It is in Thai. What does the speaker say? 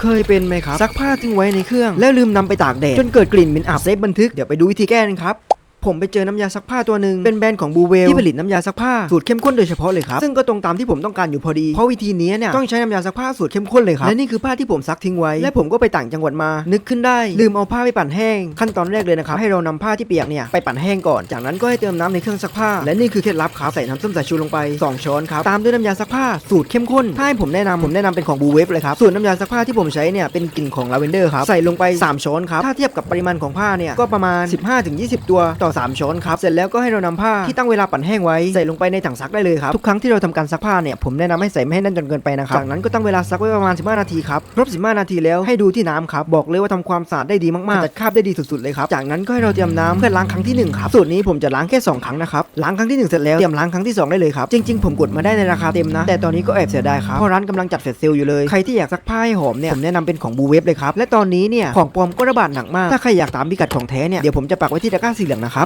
เคยเป็นไหมครับซักผ้าทิ้งไว้ในเครื่อง แล้วลืมนำไปตากแดดจนเกิดกลิ่นเหม็นอับเซฟบันทึกเดี๋ยวไปดูวิธีแก้กันครับ ผมไปเจอน้ำยาซักผ้าตัวหนึ่งเป็นแบรนด์ของบูเวลที่ผลิตน้ำยาซักผ้าสูตรเข้มข้นโดยเฉพาะเลยครับซึ่งก็ตรงตามที่ผมต้องการอยู่พอดี เพราะวิธีนี้เนี่ยต้องใช้น้ำยาซักผ้าสูตรเข้มข้นเลยครับและนี่คือผ้าที่ผมซักทิ้งไว้ และผมก็ไปต่างจังหวัดมา นึกขึ้นได้ ลืมเอาผ้าไปปั่นแห้ง ขั้นตอนแรกเลยนะครับให้เรานำผ้าที่เปียกเนี่ยไปปั่นแห้งก่อน จากนั้นก็ให้เติมน้ำในเครื่องซักผ้า และนี่คือเคล็ดลับครับใส่น้ำส้มสายชูลงไปสองช้อนครับตามด้วยน้ำยาซักผ้าสูตรเข้มข้นถ้าให้ผมแนะนำผมแนะนำเป็นของบูเวฟเลยครับส่วนน้ำยาซักผ้าที่ผมใช้เนี่ยเป็นกลิ่นของลาเวนเดอร์ครับใส่ลงไปสามช้อนครับถ้าเทียบกับปริมาณของผ้าเนี่ยก็ประมาณ 15-20 ตัวต่อ3 ช้อนครับ เสร็จแล้วก็ให้เรานำผ้าที่ตั้งเวลาปั่นแห้งไว้ใส่ลงไปในถังซักได้เลยครับ ทุกครั้งที่เราทำการซักผ้าเนี่ยผมแนะนำให้ใส่ไม่ให้แน่นจนเกินไปนะครับ จากนั้นก็ตั้งเวลาซักไว้ประมาณ 15 นาทีครับ ครบ 15 นาทีแล้วให้ดูที่น้ำครับ บอกเลยว่าทำความสะอาดได้ดีมากๆจัดคราบได้ดีสุดๆเลยครับ จากนั้นก็ให้เราเตรียมน้ำเพื่อล้างครั้งที่หนึ่งครับ สูตรนี้ผมจะล้างแค่สองครั้งนะครับ ล้างครั้งที่หนึ่งเสร็จแล้วเตรียมล้างครั้งที่สองได้เลยครับ จริง ๆ ผมกดมาได้ในราคาเต็มนะ แต่ตอนนี้ก็แอบเสียดายครับเพราะร้านกำลังจัดแฟลชเซลอยู่เลย ใครที่อยากซักผ้าให้หอมเนี่ยผมแนะนำเป็นของบูเวฟเลยครับ และตอนนี้เนี่ยของปลอมก็ระบาดหนักมาก ถ้าใครอยากตามพิกัดของแท้เนี่ยเดี๋ยวผมจะปักไว้ที่ตะกร้าสีเหลืองนะครับ